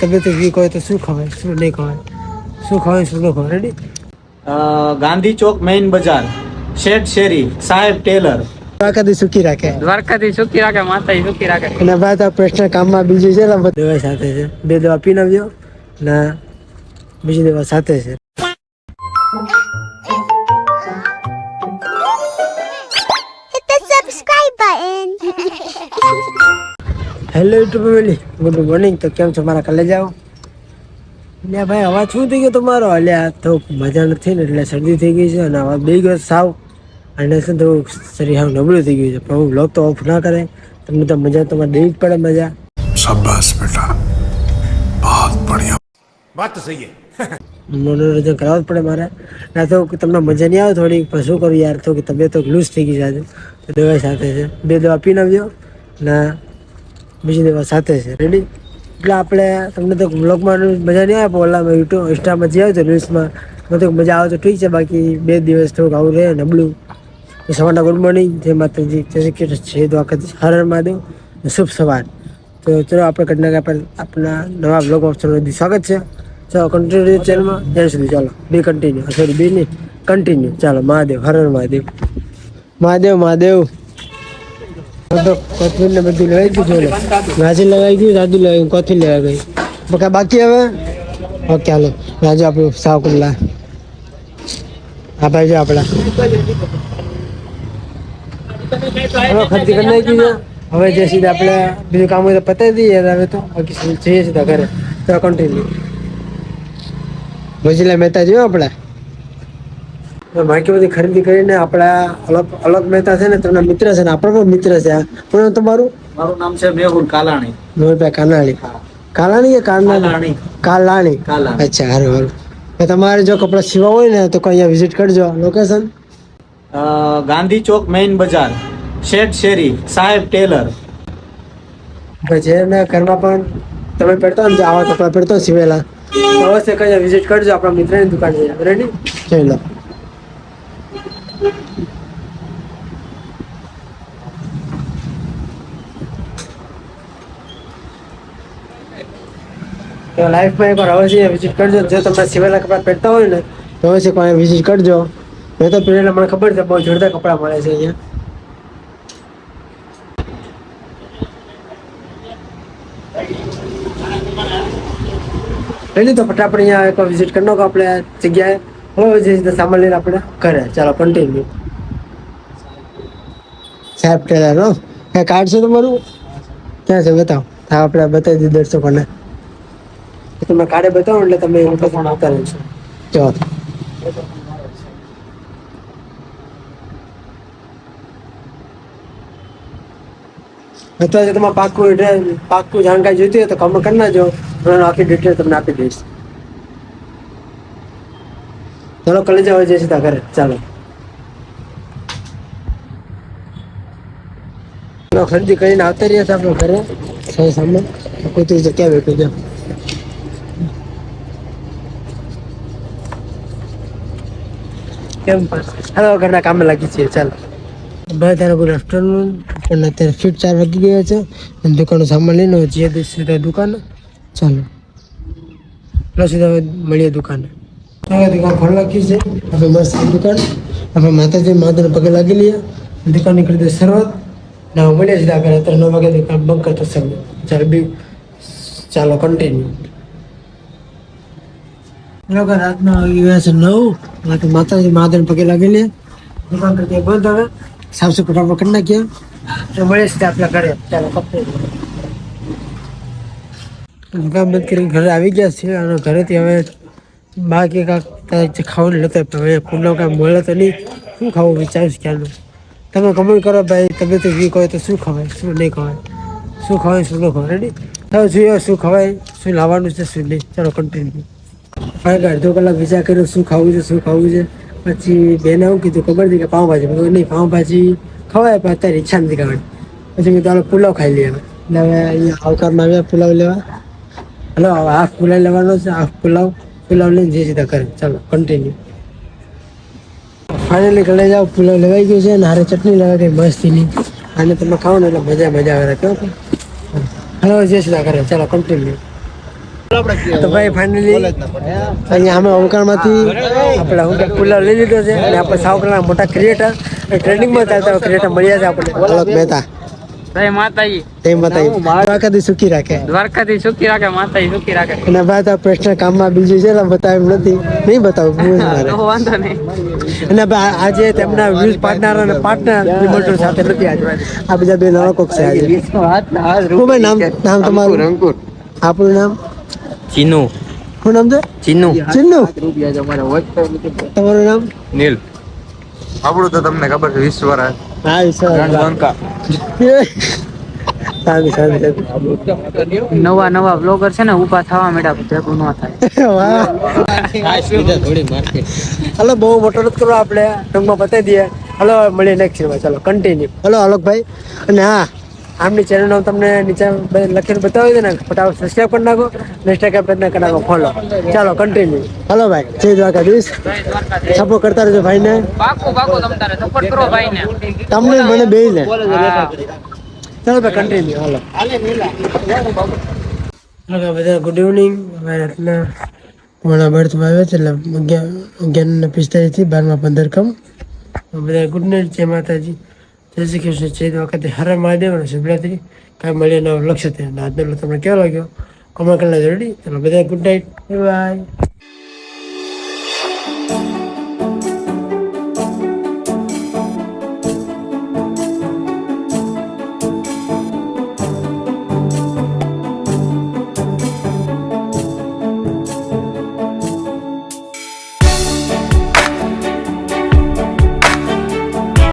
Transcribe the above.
તબિયત વીક હોય તો શું ખવાય શું નહીં ખવાય? શું ખવાય શું ન ખવાય? રેડી અ, ગાંધી ચોક મેઇન બજાર શેઠ શેરી સાહેબ ટેલર. દ્વારકાથી સુખી રાખે. દ્વારકાથી સુખી રાખે માતાજી સુખી રાખે. અને ભાઈ આ પ્રશ્ન કામમાં બીજું છે ને દવા સાથે છે. બે દવા પી આવજો ને બીજી દવા સાથે છે. Hit the subscribe button. Hello YouTube family good morning તો કેમ છો? મારા કલેજ આવો ને ભાઈ અવાજ શું થઈ ગયો તમારો? અલ્યા તો મજા નથી ને એટલે શરદી થઈ ગઈ છે અને અવાજ બે ગયો સાવ. અને શું થોડું શરીર હાવ નબળું થઈ ગયું છે. પણ હું બ્લોગ તો ઓફ ના કરે. તમને તો મજા તમારે દેવી જ પડે મજા. શાબાશ બેટા. બહુત બઢિયા. વાત તો સહી મનોરંજન કરાવવું જ પડે મારે. ના તો તમને મજા નહીં આવે થોડી પણ શું કરું યાર તો કે તબિયત તો લૂઝ થઈ ગઈ છે આજે. દવા સાથે છે. બે દવા પીને આવ્યો ના. બીજી દિવસ સાથે છે. રેડી એટલે આપણે તમને તો બ્લોગમાં મજા નહીં આવે ઓલામાં યુટ્યુબ, ઇન્સ્ટામાં જે આવે તો રીલ્સમાં મને તો મજા આવે તો ઠીક છે, બાકી બે દિવસ થોડુંક આવું રહે નબળું તો સવારના ગુડ મોર્નિંગ જય માતાજી. જય શ્રી કૃષ્ણ. છે દ્વારકાધીશ. હર હર મહાદેવ. શુભ સવાર. તો ચલો આપણે કટના આપણે આપણા નવા બ્લોગ ઓપ્શન સ્વાગત છે. ચાલો કન્ટિન્યુ ચેનલમાં ત્યાં સુધી ચાલો. બી કન્ટિન્યુ સોરી બે નહીં. કન્ટિન્યુ ચાલો, મહાદેવ. હર હર મહાદેવ. મહાદેવ મહાદેવ. તો કોથમીર ને બધું લગાવી ગયું ભાજી લગાવી ગયું દાદુ લગાવી કોથમીર લેવા ગઈ બકા બાકી હવે? ઓકે, હાલો. રાજુ આપણું સાવ કુલ્લા હા ભાઈ જો આપણા. હવે ખર્ચી કરી નાખી છે હવે જે સીધા આપણે બીજું કામ હોય તો પતાવી દઈએ હવે તો. બાકી જઈએ સીધા ઘરે. તો કન્ટિન્યુ ભજીલા મહેતા જોયો આપણે. બાકી બધી ખરીદી કરીને આપણા અલગ અલગ મહેતા છે ને તમને મિત્ર છે ને આપણા પણ મિત્ર છે. પણ તમારું? મારું નામ છે મેહુલ કાલાણી. નોરભાઈ કાનાણી. કાલાણી કે કાનાણી? કાલાણી. અચ્છા હારું હારું. તમારે જો કપડા સીવા હોય ને તો કોઈ અહીંયા વિઝિટ કરજો. લોકેશન ગાંધી ચોક મેઇન બજાર. શેઠ શેરી. સાહેબ ટેલર. જેના ઘરમાં પણ તમે પહેરતો હોય ને જે આવા કપડાં પહેરતો સીવેલા. અવશ્ય કઈ વિઝિટ કરજો આપણા મિત્રની દુકાન છે. રેડી જોઈ તો લાઈફમાં એકવાર અવશ્ય વિઝિટ કરજો. જો તમે સિવેલા કપડાં પહેરતા હોય ને, તો અવશ્ય કોઈ વિઝિટ કરજો. મેં તો પહેરેલા મને ખબર છે, બહુ જોરદાર કપડાં મળે છે અહીંયા. લઈ તો ફટાફટ અહીંયા એક વિઝિટ કરી નાખો આપણે જગ્યાએ. હવે જે રીતે સામાન લઈને આપણે ઘરે. ચાલો કન્ટિન્યુ સાહેબ ટેલર કઈ કાર્ડ છે તમારું? ક્યાં છે? બતાવો. હા, આપણે બતાવી દીધું દર્શકોને. તમે કાર્ડે બતાવો એટલે તમે એવું પણ આવતા રહેશો. જો અથવા જો તમારે પાક્કું એડ્રેસ પાક્કું જાણકારી જોઈતી હોય તો કમેન્ટ કરી નાખજો. હું આખી ડિટેલ તમને આપી દઈશ. ચાલો કલેજ આવે જઈશ તા ઘરે ચાલો. ખરીદી કરીને આવતા રહ્યા હતા આપણે ઘરે. સહી સામે. કોઈ જગ્યા વેપી છે કેમ? ઘરના કામે લાગી છીએ, ચાલો. બધાને કોઈ આફ્ટરનૂન. પણ અત્યારે ફિટ ચાર વાગી ગયા છે. અને દુકાનનો સામાન લઈને જે દિવસ સીધા દુકાન. ચાલો. ચાલો સીધા મળીએ દુકાને. હવે દુકાન ખોલ નાખી છે. હવે મસ્ત દુકાન. આપણે માતાજી માતાને પગે લાગી લઈએ. દુકાનની કરી દે શરૂઆત. ને મળીએ સીધા આપણે અત્યારે નવ વાગે દુકાન બંધ કરતો સમય ચાલો બી ચાલો કન્ટિન્યુ લોકો રાતના વાગી ગયા માટે માતાજી મહાદેવ પગે લાગી લે દુકાન કરતી બંધ હવે. સાફ સફાઈ ફટાફટ કરી નાખીએ. તો મળે છે આપણા ઘરે. ચાલો, કપડે. દુકાન બંધ કરીને ઘરે આવી ગયા છે અને ઘરેથી હવે બાકી કાંક ખાવાનું લેતા પણ હવે પૂનમ કાંઈ મળે તો નહીં. શું ખાવું વિચારું છું ક્યારનું? તમે કમેન્ટ કરો ભાઈ તબિયત વીક હોય તો શું ખવાય, શું નહીં ખવાય? શું ખવાય, શું ન ખવાય? રેડી તમે જોઈએ શું ખવાય, શું લાવવાનું છે, શું નહીં. ચાલો કન્ટિન્યુ ફાઈવ અડધો કલાક વિચાર કર્યો, શું ખાવું છે, શું ખાવું છે? પછી બેને એવું કીધું, ખબર હતી કે પાઉંભાજી? મેં નહીં, પાઉંભાજી ખવાય, પણ અત્યારે ઈચ્છા નથી ખાવાની પછી મેં ચાલો પુલાવ ખાઈ લઈએ એટલે હવે અહીંયા આવકારમાં આવ્યા, પુલાવ લેવા. હલો હાફ પુલાવ લેવાનો છે હાફ પુલાવ. પુલાવ લઈને જે સીધા કરે ચાલો કન્ટિન્યુ ફાઇનલી ઘરે જાઓ, પુલાવ લેવાઈ ગયો છે અને હારે ચટણી લેવા ગઈ, મસ્તીની. આને તમે ખાઓ ને એટલે મજા મજા આવે. કેવું હલો જે સીધા કરે ચાલો કન્ટિન્યુ તો ભાઈ ફાઇનલી અહીંયા અમે ઓમકારમાંથી આપણે હું કુલર લઈ લીધો છે અને આપણે સાવકરના મોટા ક્રિએટર ટ્રેનિંગમાં ચાલતા ક્રિએટર મળ્યા છે આપણે. અલગ મહેતા. જય માતાજી. તે બતાવી દ્વારકાથી સુખી રાખે. દ્વારકાથી સુખી રાખે માતાજી સુખી રાખે. અને ભાઈ તો પ્રશ્ન કામમાં બીજું છે બતાવ્યું નથી. નહીં બતાવું બહુ જ મારે. તો વાંધો નહીં. અને આજે તેમના વ્યૂઝ પાર્ટનર અને પાર્ટનર નિમંત્રણ સાથે નથી આજે. આ બીજા બે નવા કોક છે આજે. શું ભાઈ નામ નામ તમારું? અંકુર આપણું નામ? ચીનુ. શું નામ છે? ચીનુ. ચિન્નુ તમારું નામ? નીલ. આપણું તો તમને ખબર છે વીસ વર્ષ હા સારું નવા નવા બ્લોગર છે ને ઊભા થવા મેડા ભેગું ન થાય. હલો બહુ મોટો નથી કરો આપણે. ટૂંકમાં બતાવી દઈએ. હલો મળીએ નેક્સ્ટ ચાલો કન્ટિન્યુ હલો અલોકભાઈ. અને હા આમની ચેનલ તમને નીચે લખીને બતાવી દે ને ફટાફટ સબસ્ક્રાઈબ કરી નાખો ને ઇન્સ્ટાગ્રામ પેજને કરી નાખો ફોલો ચાલો કન્ટિન્યુ હલો ભાઈ જય દ્વારકાધીશ. સપોર્ટ કરતા રહેજો ભાઈને. સપોર્ટ કરો ભાઈ ને તમને મને બે ને. ચાલો ભાઈ કન્ટિન્યુ હાલો. ઓકે બધા ગુડ ઇવનિંગ અમારે રાતના મોડા બર્થમાં આવ્યા છે એટલે અગિયાર અગિયાર ને પિસ્તાલીસથી બારમાં પંદર કમ. બધા ગુડ નાઇટ જય માતાજી. જય શ્રી કૃષ્ણ ચૈત વખતે હરે મહાદેવ અને શિવરાત્રી કાંઈ મળીને લક્ષ્ય થયા આજનો તમને કેવો લાગ્યો? કમા કલાક રેડી તમે બધા ગુડ નાઇટ બાય